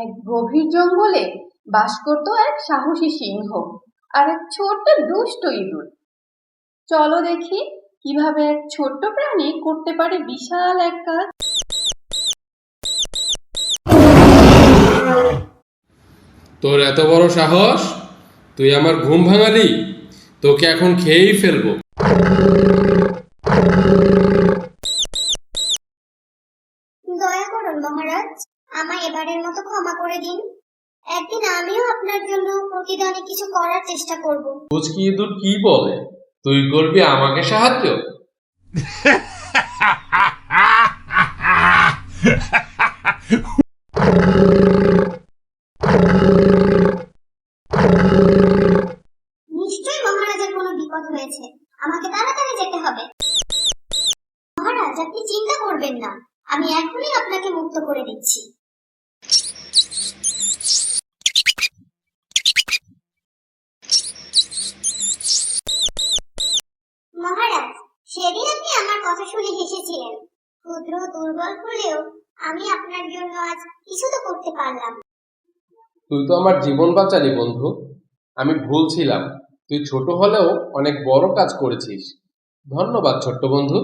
এক গভীর জঙ্গলে বাস করত এক সাহসী সিংহ আর এক ছোট্ট দুষ্ট ইঁদুর। চলো দেখি কীভাবে এক ছোট্ট প্রাণী করতে পারে বিশাল এক কাজ। তোর এত বড় সাহস? তুই আমার ঘুম ভাঙালি? তোকে এখন খেয়েই ফেলব। দয়া করুন মহারাজ। আমায় এবারের মতো ক্ষমা করে দিন। একদিন আমিও আপনার জন্য প্রতিদানে কিছু করার চেষ্টা করব। পুচকি ইঁদুর কি বলে? তুই করবি আমাকে সাহায্য? নিশ্চয়ই মহারাজের কোনো বিপদ হয়েছে। আমাকে তাড়াতাড়ি যেতে হবে। মহারাজ আপনি চিন্তা করবেন না। আমি এখনই আপনাকে মুক্ত করে দিচ্ছি মহারাজ সেদিন আপনি আমার কথা শুনে হেসেছিলেন। ক্ষুদ্র দুর্বল হলেও আমি আপনার জন্য আজ কিছু তো করতে পারলাম। তুই তো আমার জীবন বাঁচালি বন্ধু। আমি ভুল ছিলাম। তুই ছোট হলেও অনেক বড় কাজ করেছিস। ধন্যবাদ ছোট্ট বন্ধু।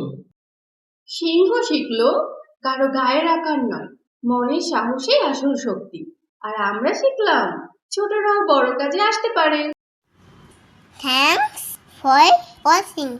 সিংহ শিখলো কারও গায়ের আকার নয় মনের সাহসে আসল শক্তি। আর আমরা শিখলাম ছোটরাও বড় কাজে আসতে পারে। Thanks for watching.